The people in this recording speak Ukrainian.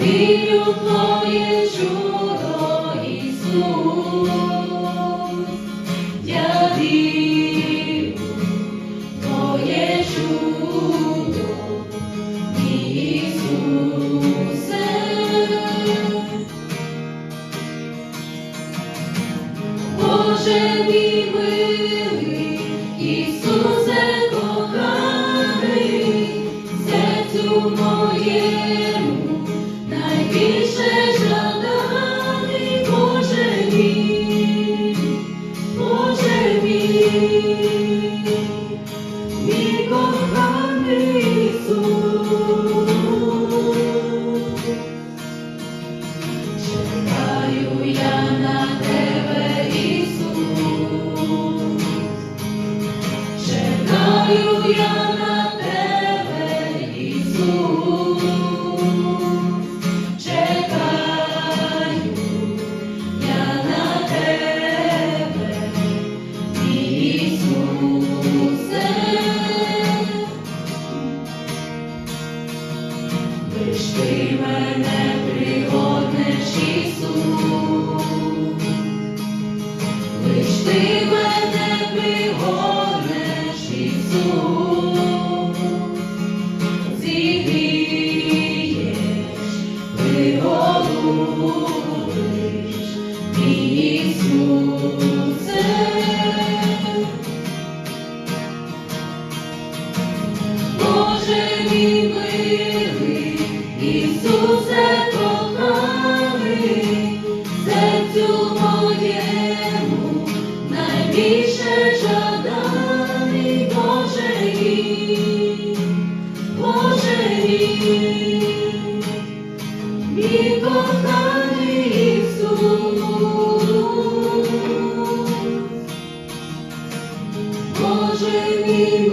вірю в Твоє чудо, Ісус. Я вірю в Твоє чудо, Ісусе. Боже мій милий, Ісусе коханий, серцю моєму мій, коханий Ісус. Чекаю я на тебе, Ісус. Чекаю я на тебе, Лиш ти мене пригоднеш, Ісусе коханий, серцю моєму найбільше жаданий, Боже мій, Боже мій, мій коханий Ісус. Боже мій